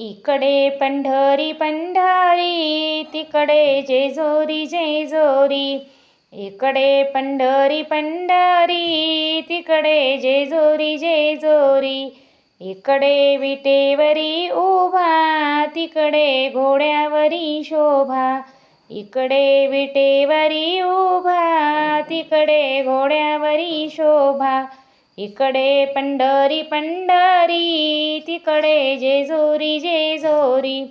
इकडे पंढरी पंढरी तिकडे जेजोरी जेजोरी. इकडे पंढरी पंढरी तिकडे जेजोरी जेजोरी. इकडे विटेवरी उभा तिकडे घोड्यावरी शोभा. इकडे विटेवरी उभा तिकडे घोड्यावरी शोभा. इकडे पंढरी पंढरी तिकडे जेजोरी जेजोरी.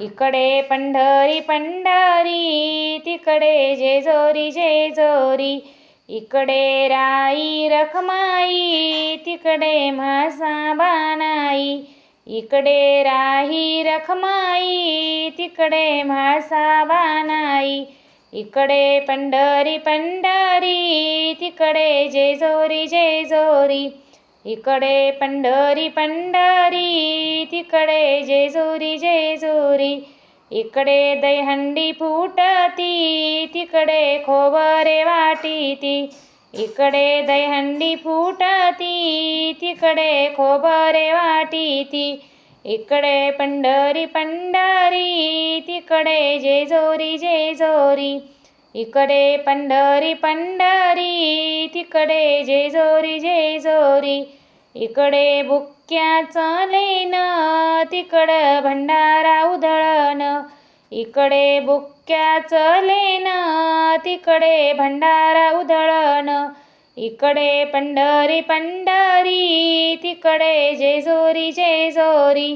इकडे पंढरी पंढरी तिकडे जेजोरी जेजोरी. इकडे राई रखमाई तिकडे म्हासा बानाई. इकडे राही रखमाई तिकडे म्हासा बानाई. इकडे पंढरी पंढरी तिकडे जेजोरी जेजोरी इकडे पंढरी पंढरी तिकडे जेजोरी जेजोरी इकडे दहीहंडी फुटती तिकडे खोबरे वाटीती. इकडे दहीहंडी फुटती तिकडे खोबरे वाटीती. इकडे पंढरी पंढरी तिकडे जेजोरी जेजोरी इकडे पंढरी पंढरी तिकडे जेजोरी जेजोरी इकडे बुक्क्या चालेन तिकडं भंडारा उधळण. इकडे बुक्क्या लेन तिकडे भंडारा उधळण. इकडे पंढरी पंढरी तिकडे जेजोरी जेजोरी.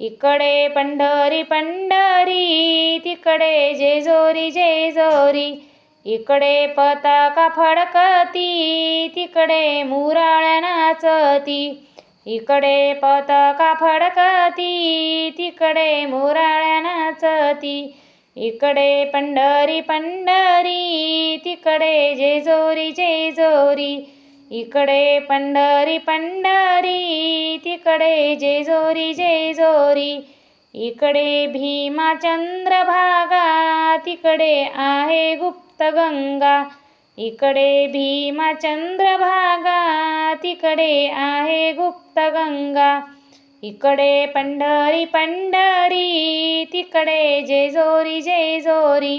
इकडे पंढरी पंढरी तिकडे जेजोरी जेजोरी. इकडे पताका फडकती तिकडे मुराळ्या नाचती. इकडे पताका फडकती तिकडे मुराळ्या नाचती. इकडे पंढरी पंढरी तिकडे जेजोरी जेजोरी इकडे पंढरी पंढरी. तिकडे जेजोरी जेजोरी इकडे भीमा चंद्रभागा. तिकडे आहे गुप्तगंगा इकडे भीमा चंद्रभागा. तिकडे आहे गुप्तगंगा इकडे पंढरी पंढरी. तिकडे जेजोरी जेजोरी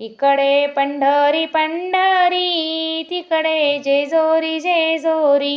इकडे पंढरी पंढरी तिकडे जेजोरी जेजोरी